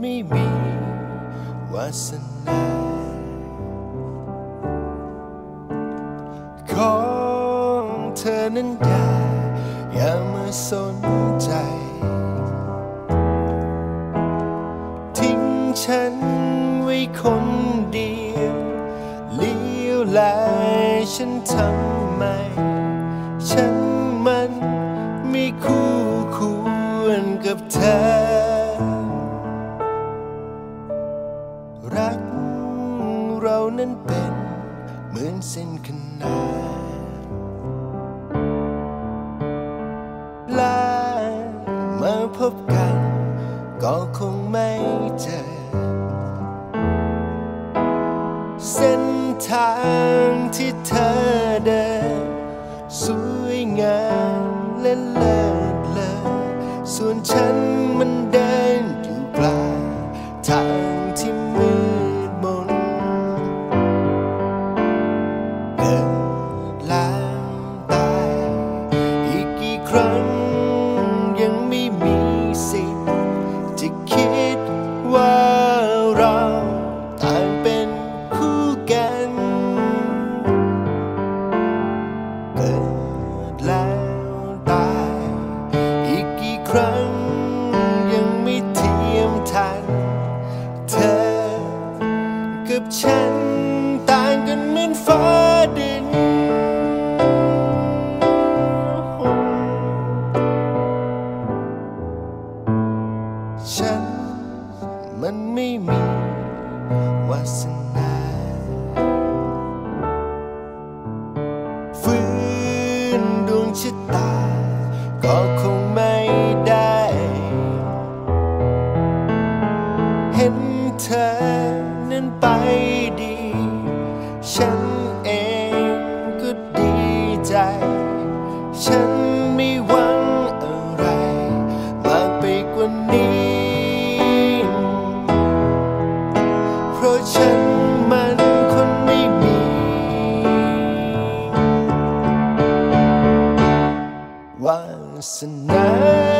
ไม่มีวาสนาของเธอนั้นอย่าอย่ามาสนใจ ทิ้งฉันไว้คนเดียวเลี้ยวแลฉันทำไม ฉันมันไม่คู่ควรกับเธอ นเส้นขนานลามาพบกัน ก็คงไม่เจอ เส้นทางที่เธอเดิน สวยงามและเลิศเลอส่วนฉัน ทัน เธอกับฉันต่างกันเหมือนฟ้าดิน ฉันมันไม่มีวาสนาฟื้นดวงชะตาก็คง เห็นเธอนั้นไปดี ฉันเองก็ดีใจ ฉันไม่หวังอะไรมากไปกว่านี้ เพราะฉันมันคนไม่มี วาสนา